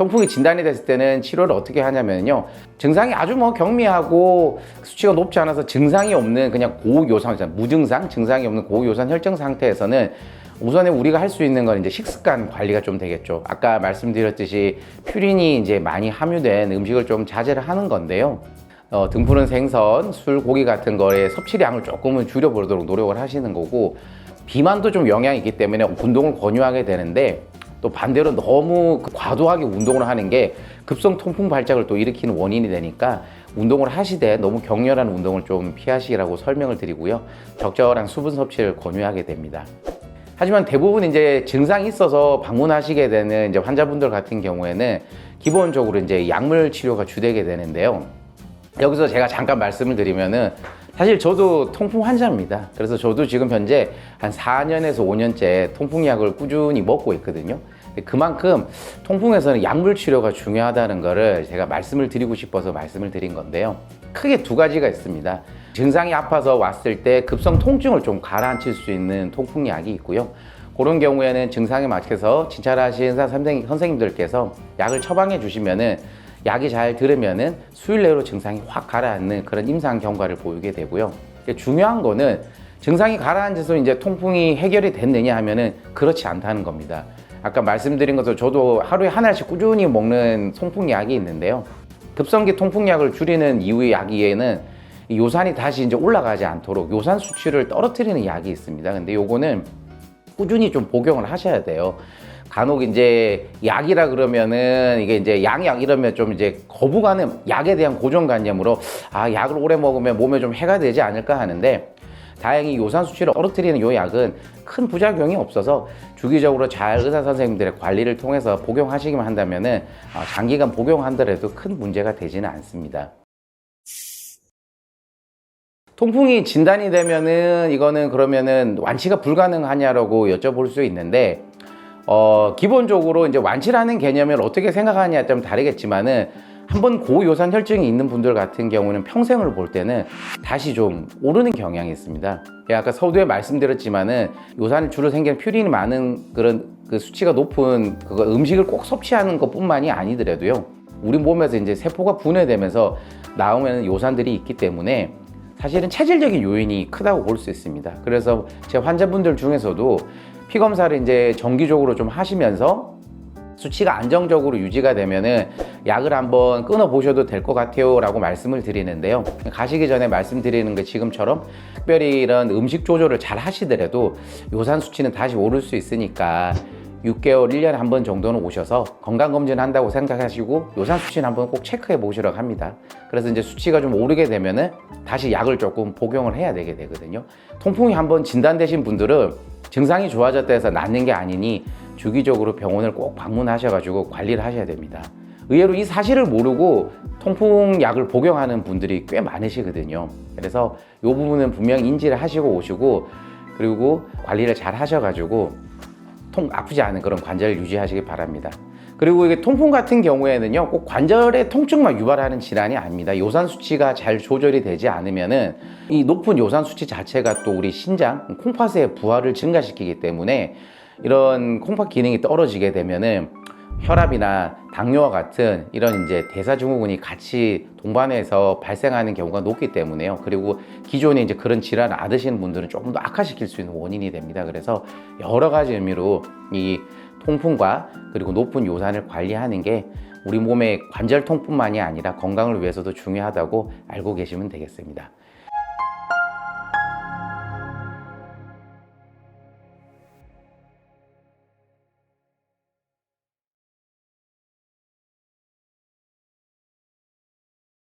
통풍이 진단이 됐을 때는 치료를 어떻게 하냐면요. 증상이 아주 뭐 경미하고 수치가 높지 않아서 증상이 없는 그냥 고요산, 무증상, 증상이 없는 고요산 혈증 상태에서는 우선에 우리가 할 수 있는 건 이제 식습관 관리가 좀 되겠죠. 아까 말씀드렸듯이 퓨린이 이제 많이 함유된 음식을 좀 자제를 하는 건데요. 어, 등푸른 생선, 술, 고기 같은 거에 섭취량을 조금은 줄여보도록 노력을 하시는 거고 비만도 좀 영향이 있기 때문에 운동을 권유하게 되는데 또 반대로 너무 그 과도하게 운동을 하는 게 급성 통풍 발작을 또 일으키는 원인이 되니까 운동을 하시되 너무 격렬한 운동을 좀 피하시라고 설명을 드리고요. 적절한 수분 섭취를 권유하게 됩니다. 하지만 대부분 이제 증상이 있어서 방문하시게 되는 이제 환자분들 같은 경우에는 기본적으로 이제 약물 치료가 주되게 되는데요. 여기서 제가 잠깐 말씀을 드리면은 사실 저도 통풍 환자입니다. 그래서 저도 지금 현재 한 4년에서 5년째 통풍약을 꾸준히 먹고 있거든요. 그만큼 통풍에서는 약물 치료가 중요하다는 거를 제가 말씀을 드리고 싶어서 말씀을 드린 건데요. 크게 두 가지가 있습니다. 증상이 아파서 왔을 때 급성 통증을 좀 가라앉힐 수 있는 통풍약이 있고요. 그런 경우에는 증상에 맞춰서 진찰하신 선생님들께서 약을 처방해 주시면은 약이 잘 들으면은 수일 내로 증상이 확 가라앉는 그런 임상 경과를 보이게 되고요. 중요한 거는 증상이 가라앉아서 이제 통풍이 해결이 됐느냐 하면은 그렇지 않다는 겁니다. 아까 말씀드린 것처럼 저도 하루에 하나씩 꾸준히 먹는 통풍약이 있는데요. 급성기 통풍약을 줄이는 이유의 약에는 이 요산이 다시 이제 올라가지 않도록 요산 수치를 떨어뜨리는 약이 있습니다. 근데 요거는 꾸준히 좀 복용을 하셔야 돼요. 간혹 이제 약이라 그러면은 이게 이제 양약 이러면 좀 이제 거부감은 약에 대한 고정관념으로 아 약을 오래 먹으면 몸에 좀 해가 되지 않을까 하는데 다행히 요산 수치를 떨어뜨리는 요 약은 큰 부작용이 없어서 주기적으로 잘 의사 선생님들의 관리를 통해서 복용하시기만 한다면은 아, 장기간 복용한다래도 큰 문제가 되지는 않습니다. 통풍이 진단이 되면은 이거는 그러면은 완치가 불가능하냐라고 여쭤볼 수 있는데 어 기본적으로 이제 완치라는 개념을 어떻게 생각하느냐에 따라 다르겠지만은 한번 고요산 혈증이 있는 분들 같은 경우는 평생을 볼 때는 다시 좀 오르는 경향이 있습니다. 예, 아까 서두에 말씀드렸지만은 요산을 주로 생기는 퓨린이 많은 그런 그 수치가 높은 그거 음식을 꼭 섭취하는 것뿐만이 아니더라도요. 우리 몸에서 이제 세포가 분해되면서 나오면 요산들이 있기 때문에 사실은 체질적인 요인이 크다고 볼 수 있습니다. 그래서 제 환자분들 중에서도 피 검사를 이제 정기적으로 좀 하시면서 수치가 안정적으로 유지가 되면은 약을 한번 끊어 보셔도 될 것 같아요라고 말씀을 드리는데요. 가시기 전에 말씀드리는 게 지금처럼 특별히 이런 음식 조절을 잘 하시더라도 요산 수치는 다시 오를 수 있으니까 6개월, 1년에 한 번 정도는 오셔서 건강검진 한다고 생각하시고 요산 수치는 한번 꼭 체크해 보시라고 합니다. 그래서 이제 수치가 좀 오르게 되면은 다시 약을 조금 복용을 해야 되게 되거든요. 통풍이 한번 진단되신 분들은 증상이 좋아졌다 해서 낫는 게 아니니 주기적으로 병원을 꼭 방문하셔가지고 관리를 하셔야 됩니다. 의외로 이 사실을 모르고 통풍약을 복용하는 분들이 꽤 많으시거든요. 그래서 이 부분은 분명 인지를 하시고 오시고 그리고 관리를 잘 하셔가지고 통 아프지 않은 그런 관절을 유지하시기 바랍니다. 그리고 이게 통풍 같은 경우에는요, 꼭 관절의 통증만 유발하는 질환이 아닙니다. 요산 수치가 잘 조절이 되지 않으면은 이 높은 요산 수치 자체가 또 우리 신장, 콩팥의 부하를 증가시키기 때문에 이런 콩팥 기능이 떨어지게 되면은 혈압이나 당뇨와 같은 이런 이제 대사증후군이 같이 동반해서 발생하는 경우가 높기 때문에요. 그리고 기존에 이제 그런 질환을 앓으시는 분들은 조금 더 악화시킬 수 있는 원인이 됩니다. 그래서 여러 가지 의미로 이 통풍과 그리고 높은 요산을 관리하는 게 우리 몸의 관절 통뿐만이 아니라 건강을 위해서도 중요하다고 알고 계시면 되겠습니다.